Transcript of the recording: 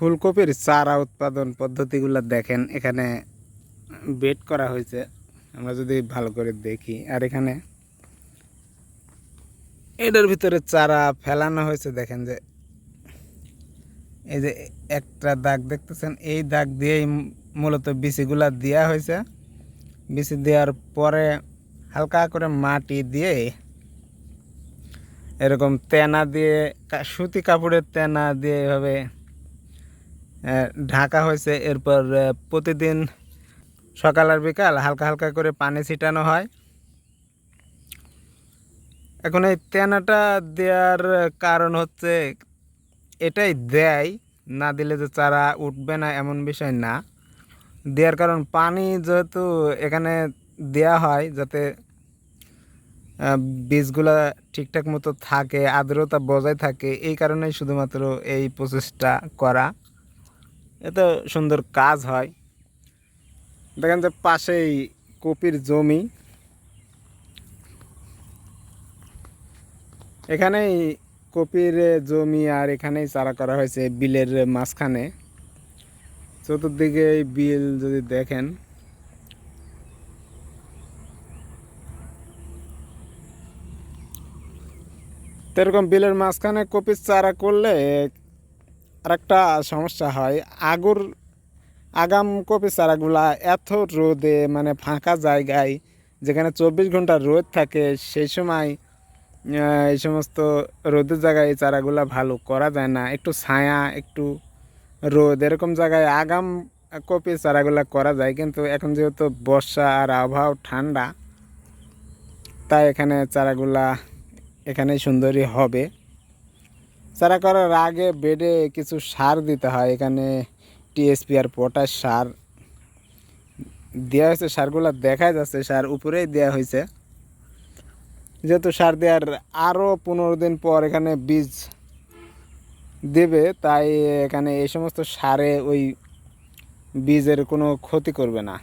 ফুলকপির চারা উৎপাদন পদ্ধতিগুলো দেখেন, এখানে বেড করা হয়েছে। আমরা যদি ভালো করে দেখি, আর এখানে এটার ভিতরে চারা ফেলানো হয়েছে, দেখেন যে এই যে একটা দাগ দেখতেছেন, এই দাগ দিয়েই মূলত বিচিগুলা দেওয়া হয়েছে। বিচি দেওয়ার পরে হালকা করে মাটি দিয়ে এরকম তেনা দিয়ে সুতি কাপড়ের তেনা দিয়ে এভাবে ঢাকা হয়েছে, এরপর প্রতিদিন সকাল আর বিকাল হালকা হালকা করে পানি ছিটানো হয়। এখন এই তেনাটা দেওয়ার কারণ হচ্ছে এটাই দেয়, না দিলে যে চারা উঠবে না এমন বিষয় না। দেওয়ার কারণ পানি যেহেতু এখানে দেয়া হয় যাতে বীজগুলা ঠিকঠাক মতো থাকে, আর্দ্রতা বজায় থাকে, এই কারণেই শুধুমাত্র এই প্রচেষ্টা করা। এত সুন্দর কাজ হয়। দেখেন যে পাশেই কপির জমি। এখানেই কপির জমি আর এখানেই চারা করা হয়েছে বিলের মাঝখানে। চতুর্দিকে এই বিল যদি দেখেন। এরকম বিলের মাঝখানে কপির চারা করলে আর একটা সমস্যা হয়, আগুর, আগাম কপি চারাগুলা এত রোদে মানে ফাঁকা জায়গায়, যেখানে চব্বিশ ঘণ্টা রোদ থাকে, সেই সময় এই সমস্ত রোদের জায়গায় এই চারাগুলা ভালো করা যায় না। একটু ছায়া, একটু রোদ, এরকম জায়গায় আগাম কপি চারাগুলা করা যায়। কিন্তু এখন যেহেতু বর্ষা আর আবহাওয়া ঠান্ডা, তাই এখানে চারাগুলা এখানে সুন্দরী হবে। চারা করার আগে বেডে কিছু সার দিতে হয়, এখানে টিএসপি আর পটাশ সার দেওয়া হয়েছে, সারগুলো দেখা যাচ্ছে, সার উপরেই দেওয়া হয়েছে। যেহেতু সার দেওয়ার আরও পনেরো দিন পর এখানে বীজ দেবে, তাই এখানে এই সমস্ত সারে ওই বীজের কোনো ক্ষতি করবে না।